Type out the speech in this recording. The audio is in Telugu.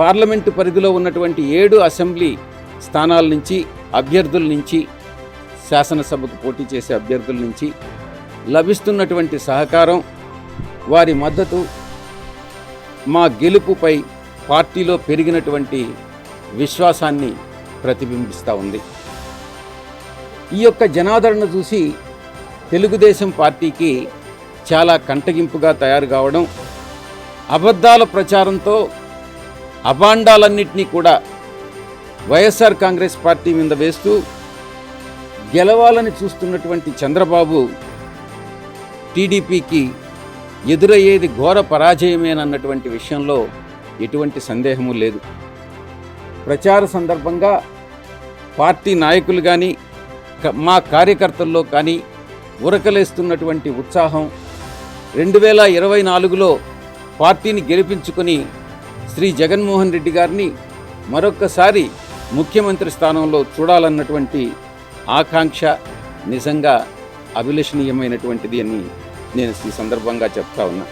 పార్లమెంటు పరిధిలో ఉన్నటువంటి ఏడు అసెంబ్లీ స్థానాల నుంచి అభ్యర్థుల నుంచి శాసనసభకు పోటీ చేసే అభ్యర్థుల నుంచి లభిస్తున్నటువంటి సహకారం వారి మద్దతు మా గెలుపుపై పార్టీలో పెరిగినటువంటి విశ్వాసాన్ని ప్రతిబింబిస్తూ ఉంది. ఈ యొక్క జనాదరణ చూసి తెలుగుదేశం పార్టీకి చాలా కంటగింపుగా తయారు కావడం అబద్ధాల ప్రచారంతో అభాండాలన్నింటినీ కూడా వైఎస్ఆర్ కాంగ్రెస్ పార్టీ మీద వేస్తూ గెలవాలని చూస్తున్నటువంటి చంద్రబాబు టీడీపీకి ఎదురయ్యేది ఘోర పరాజయమేనన్నటువంటి విషయంలో ఎటువంటి సందేహము లేదు. ప్రచార సందర్భంగా పార్టీ నాయకులు కానీ మా కార్యకర్తల్లో కానీ ఉరకలేస్తున్నటువంటి ఉత్సాహం రెండు వేల ఇరవై నాలుగులో పార్టీని గెలిపించుకొని శ్రీ జగన్మోహన్ రెడ్డి గారిని మరొక్కసారి ముఖ్యమంత్రి స్థానంలో చూడాలన్నటువంటి ఆకాంక్ష నిజంగా అభిలషణీయమైనటువంటిది అని నేను ఈ సందర్భంగా చెప్తా ఉన్నా.